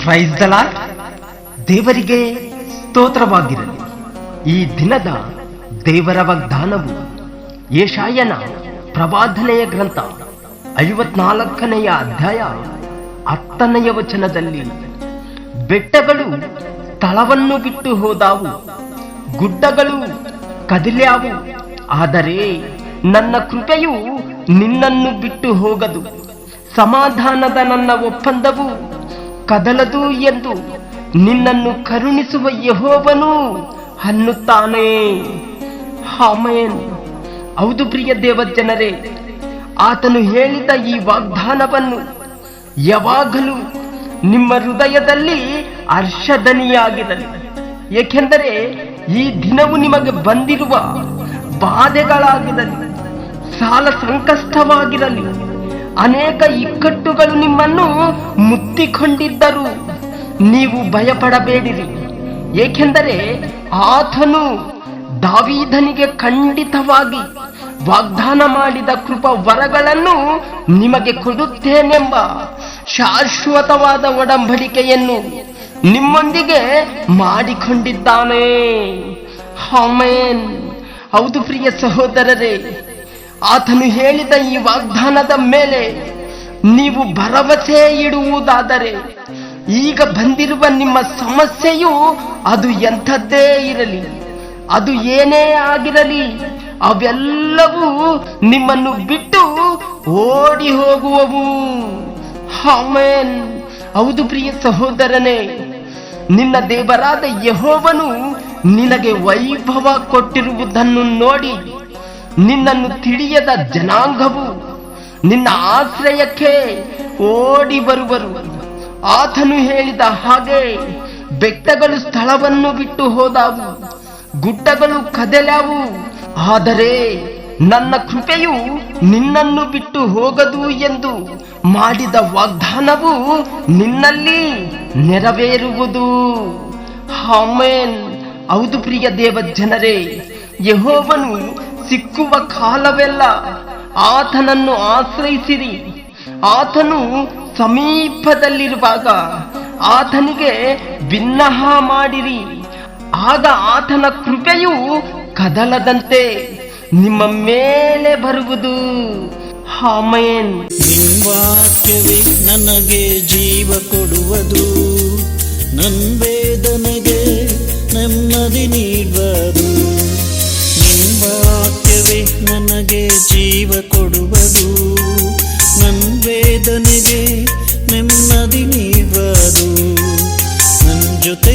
Praise the lord. ದೇವರಿಗೆ ಸ್ತೋತ್ರವಾಗಿರಲಿ ಈ ದಿನದ ದೇವರ ವಾಗ್ದಾನವು ಯೆಶಾಯನ ಪ್ರವಾದನೆಯ ಗ್ರಂಥ ಐವತ್ನಾಲ್ಕನೆಯ ಅಧ್ಯಾಯ ಹತ್ತನೆಯ ವಚನದಲ್ಲಿ ಬೆಟ್ಟಗಳು ಸ್ಥಳವನ್ನು ಬಿಟ್ಟು ಹೋದಾವು, ಗುಡ್ಡಗಳು ಕದಿಲ್ಯಾವು, ಆದರೆ ನನ್ನ ಕೃಪೆಯು ನಿನ್ನನ್ನು ಬಿಟ್ಟು ಹೋಗದು. ಸಮಾಧಾನದ ನನ್ನ ಒಪ್ಪಂದವು ಕದಲದು ಎಂದು ನಿನ್ನನ್ನು ಕರುಣಿಸುವ ಯಹೋವನು ಅನ್ನುತ್ತಾನೆ. ಹಾಮೇನ್ ಹೌದು ಪ್ರಿಯ ದೇವಜನರೇ, ಆತನು ಹೇಳಿದ ಈ ವಾಗ್ದಾನವನ್ನು ಯಾವಾಗಲೂ ನಿಮ್ಮ ಹೃದಯದಲ್ಲಿ ಹರ್ಷಧನಿಯಾಗಿರಲಿ. ಏಕೆಂದರೆ ಈ ದಿನವು ನಿಮಗೆ ಬಂದಿರುವ ಬಾಧೆಗಳಾಗಿರಲಿ. ಸಾಲ ಸಂಕಷ್ಟವಾಗಿರಲಿ. ಅನೇಕ ಇಕ್ಕಟ್ಟುಗಳು ನಿಮ್ಮನ್ನು ಮುತ್ತಿಕೊಂಡಿದ್ದರು. ನೀವು ಭಯಪಡಬೇಡಿರಿ. ಏಕೆಂದರೆ ಆತನು ದಾವೀದನಿಗೆ ಖಂಡಿತವಾಗಿ ವಾಗ್ದಾನ ಮಾಡಿದ ಕೃಪ ವರಗಳನ್ನು ನಿಮಗೆ ಕೊಡುತ್ತೇನೆಂಬ ಶಾಶ್ವತವಾದ ಒಡಂಬಡಿಕೆಯನ್ನು ನಿಮ್ಮೊಂದಿಗೆ ಮಾಡಿಕೊಂಡಿದ್ದಾನೆ. ಹೌದು ಪ್ರಿಯ ಸಹೋದರರೇ ಆತನು ಹೇಳಿದ ಈ ವಾಗ್ದಾನದ ಮೇಲೆ ನೀವು ಭರವಸೆ ಇಡುವುದಾದರೆ ಈಗ ಬಂದಿರುವ ನಿಮ್ಮ ಸಮಸ್ಯೆಯು ಅದು ಎಂಥದ್ದೇ ಇರಲಿ, ಅದು ಏನೇ ಆಗಿರಲಿ, ಅವೆಲ್ಲವೂ ನಿಮ್ಮನ್ನು ಬಿಟ್ಟು ಓಡಿ ಹೋಗುವವು. ಹಾಮೇನ್ ಹೌದು ಪ್ರಿಯ ಸಹೋದರನೇ, ನಿನ್ನ ದೇವರಾದ ಯಹೋವನು ನಿನಗೆ ವೈಭವ ಕೊಟ್ಟಿರುವುದನ್ನು ನೋಡಿ ನಿನ್ನನ್ನು ತಿಳಿಯದ ಜನಾಂಗವು ನಿನ್ನ ಆಶ್ರಯಕ್ಕೆ ಓಡಿ ಬರುವರು. ಆತನು ಹೇಳಿದ ಹಾಗೆ ಬೆಟ್ಟಗಳು ಸ್ಥಳವನ್ನು ಬಿಟ್ಟು ಹೋದವು, ಗುಡ್ಡಗಳು ಕದಲಾವು. ಆದರೆ ನನ್ನ ಕೃಪೆಯು ನಿನ್ನನ್ನು ಬಿಟ್ಟು ಹೋಗದು ಎಂದು ಮಾಡಿದ ವಾಗ್ದಾನವು ನಿನ್ನಲ್ಲಿ ನೆರವೇರುವುದು. ಹೌದು ಪ್ರಿಯ ದೇವ ಜನರೇ ಯಹೋವನು ಸಿಕ್ಕುವ ಕಾಲವೆಲ್ಲ ಆತನನ್ನು ಆಶ್ರಯಿಸಿರಿ. ಆತನು ಸಮೀಪದಲ್ಲಿರುವಾಗ ಆತನಿಗೆ ಭಿನ್ನಹ ಮಾಡಿರಿ. ಆಗ ಆತನ ಕೃಪೆಯು ಕದಲದಂತೆ ನಿಮ್ಮ ಮೇಲೆ ಬರುವುದು. ಹಾಮಯನ್ ನಿನ್ವಾಕ್ಯವೇ ನನಗೆ ಜೀವ ಕೊಡುವುದು. ನನ್ನ ವೇದನೆಗೆ ನೆಮ್ಮದಿ ನೀವೇ ನನಗೆ ಜೀವ ಕೊಡುವುದು. ನನ್ನ ವೇದನೆಗೆ ನೆಮ್ಮದಿ ನೀವದು ನನ್ನ ಜೊತೆ